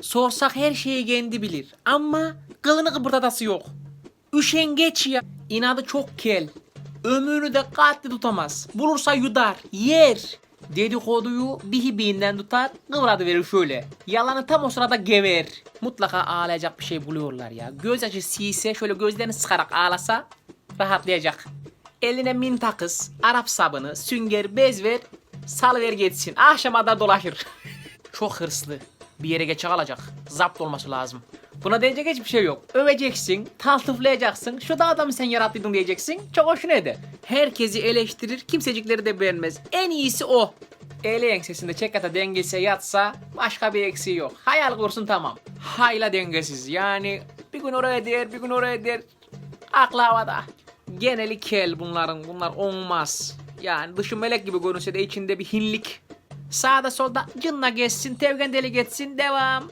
Sorsak her şeyi kendi bilir. Ama kılını kıpırdatası yok. Üşengeç ya. İnadı çok kel. Ömrünü de katli tutamaz. Bulursa yudar, yer. Dedikoduyu bir hibiğinden tutar, kıvradı verir şöyle. Yalanı tam o sırada gever. Mutlaka ağlayacak bir şey buluyorlar ya. Göz acı siyse şöyle gözlerini sıkarak ağlasa rahatlayacak. Eline min takız, Arap sabını, sünger, bez ver, salıver geçsin. Akşama da dolaşır. Çok hırslı. Bir yere geç kalacak. Zapt olması lazım. Buna diyecek hiçbir şey yok. Öveceksin, taltıflayacaksın. Şu da adamı sen yarattıydın diyeceksin. Çok hoşuna eder. Herkesi eleştirir, kimsecikleri de beğenmez. En iyisi o. Ele ensesinde çekata dengelse yatsa başka bir eksiği yok. Hayal kursun tamam. Hayla dengesiz. Yani bir gün oraya der, bir gün oraya der. Aklı havada. Geneli kel bunların. Bunlar olmaz. Yani dışı melek gibi görünse de içinde bir hinlik. Sağda solda cınla geçsin, tevgen deli geçsin, devam.